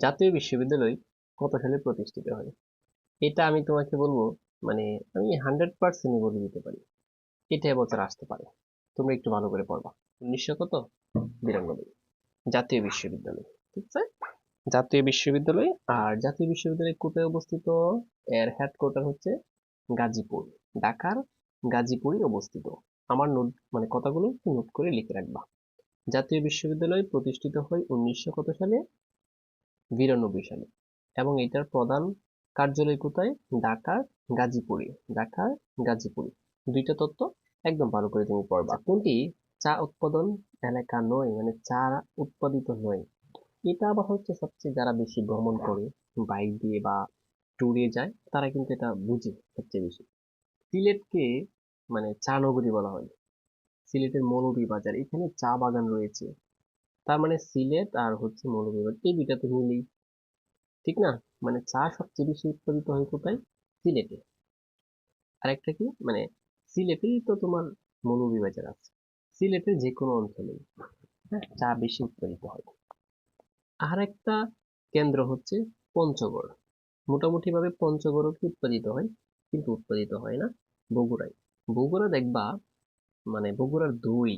জাতীয় বিশ্ববিদ্যালয় কত সালে প্রতিষ্ঠিত হয়? এটা আমি তোমাকে বলব মানে আমি হান্ড্রেড পার্সেন্টই বলে দিতে পারি। এটা এবছর আসতে পারে। তোমরা একটু ভালো করে পড়বা। উনিশশো কত? বিরানব্বই। জাতীয় বিশ্ববিদ্যালয়। ঠিক আছে? জাতীয় বিশ্ববিদ্যালয়, আর জাতীয় বিশ্ববিদ্যালয় কোথায় অবস্থিত? এর হেডকোয়ার্টার হচ্ছে গাজীপুর, ঢাকার গাজীপুরে অবস্থিত। আমার নোট মানে কথাগুলো নোট করে লিখে রাখবা। জাতীয় বিশ্ববিদ্যালয় প্রতিষ্ঠিত হয় উনিশশো কত সালে? বিরানব্বই সালে। এবং এটার প্রধান কার্যালয় কোথায়? ঢাকার গাজীপুরে। ঢাকার গাজীপুরে। দুইটা তত্ত্ব একদম ভালো করে তুমি পড়বা। কোনটি? চা উৎপাদন এলাকা নয় মানে চা উৎপাদিত নয়। এটা আবার হচ্ছে সবচেয়ে যারা বেশি ভ্রমণ করে বাইক দিয়ে বা ট্যুরে যায় তারা কিন্তু এটা বুঝে সবচেয়ে বেশি। সিলেটকে মানে চা নগরী বলা হয়। সিলেটের মৌলভীবাজার। এখানে চা বাগান রয়েছে। তার মানে সিলেট আর হচ্ছে মৌলভীবাজার। এই দুইটা তো মিলেই। ঠিক না? মানে চা সবচেয়ে বেশি উৎপাদিত হয় কোথায়? সিলেটে। আরেকটা কি? মানে সিলেটেই তো তোমার মৌলভীবাজার আছে। সিলেটের যে কোনো অঞ্চলেই হ্যাঁ? চা বেশি উৎপাদিত হয়। আর একটা কেন্দ্র হচ্ছে পঞ্চগড়। মোটামুটি ভাবে পঞ্চগড়ও কি উৎপাদিত হয়? কিন্তু উৎপাদিত হয় না। বগুড়ায়। বগুড়া দেখবা মানে বগুড়ার দই,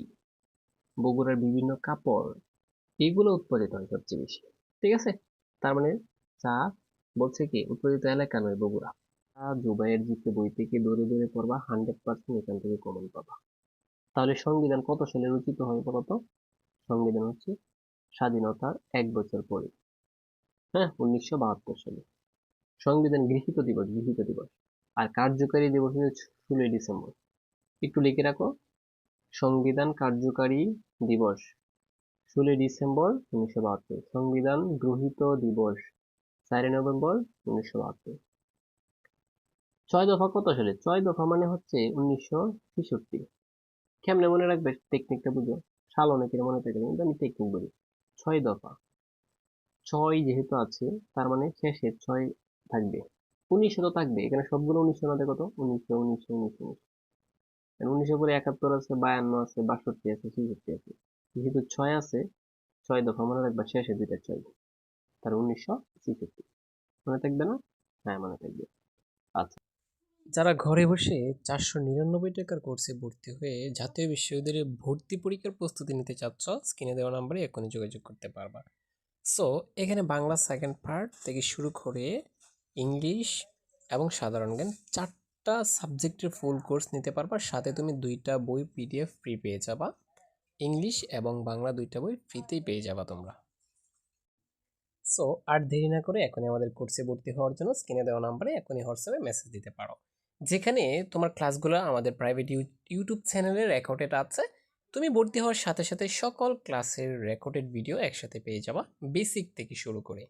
বগুড়ার বিভিন্ন কাপড় এগুলো উৎপাদিত হয় সবচেয়ে বেশি। ঠিক আছে? তার মানে চা বলছে কি, উৎপাদিত এলাকা নয়, বগুড়া। চা জুবাইয়ের জিকে বই থেকে দৌড়ে দৌড়ে পড়বা হান্ড্রেড পার্সেন্ট এখান থেকে কমন পাবা। তাহলে সংবিধান কত সালে রচিত হয় বলতো? সংবিধান হচ্ছে স্বাধীনতার এক বছর পরে। হ্যাঁ উনিশশো বাহাত্তর সালে। সংবিধান গৃহীত দিবস গৃহীত দিবস। আর কার্যকারী দিবস হচ্ছে ষোলোই ডিসেম্বর। একটু লিখে রাখো। সংবিধান কার্যকারী দিবস ষোলোই ডিসেম্বর উনিশশো বাহাত্তর। সংবিধান গৃহীত দিবস চারই নভেম্বর উনিশশো বাহাত্তর। ছয় দফা কত সালে? ছয় দফা মানে হচ্ছে উনিশশো ছেষট্টি। কেমনে মনে রাখবে? টেকনিকটা বুঝো। সাল অনেকের মনে থাকে কিন্তু আমি টেকনিক বলি। ছয় দফা। ছয় যেহেতু আছে, তার মানে শেষে ছয় থাকবে। উনিশশো তো থাকবে। এখানে সবগুলো উনিশশো না কত? উনিশশো উনিশশো উনিশশো উনিশশো। উনিশশো পরে একাত্তর আছে, বায়ান্ন আছে, বাষট্টি আছে, ছেষট্টি আছে। যেহেতু ছয় আছে, ছয় দফা মনে রাখবা শেষে দুইটা ছয়। তার উনিশশো ছেষট্টি। মনে থাকবে না? হ্যাঁ মনে থাকবে। আচ্ছা। যারা ঘরে বসে চারশো নিরানব্বই টাকার কোর্সে ভর্তি হয়ে জাতীয় বিশ্ববিদ্যালয়ে ভর্তি পরীক্ষার প্রস্তুতি নিতে চাচ্ছ, স্ক্রিনে দেওয়া নাম্বারে এখনই যোগাযোগ করতে পারবা। সো এখানে বাংলা সেকেন্ড পার্ট থেকে শুরু করে ইংলিশ এবং সাধারণ জ্ঞান চারটা সাবজেক্টের ফুল কোর্স নিতে পারবা। সাথে তুমি দুইটা বই পিডিএফ ফ্রি পেয়ে যাবা। ইংলিশ এবং বাংলা দুইটা বই ফ্রিতেই পেয়ে যাবা তোমরা। সো আর দেরি না করে এখনই আমাদের কোর্সে ভর্তি হওয়ার জন্য স্ক্রিনে দেওয়া নাম্বারে এখনই হোয়াটসঅ্যাপে মেসেজ দিতে পারো। যেখানে তোমার ক্লাসগুলো আমাদের প্রাইভেট ইউটিউব চ্যানেলে রেকর্ডেড আছে। তুমি ভর্তি হওয়ার সাথে সাথে সকল ক্লাসের রেকর্ডেড ভিডিও একসাথে পেয়ে যাবা বেসিক থেকে শুরু করে।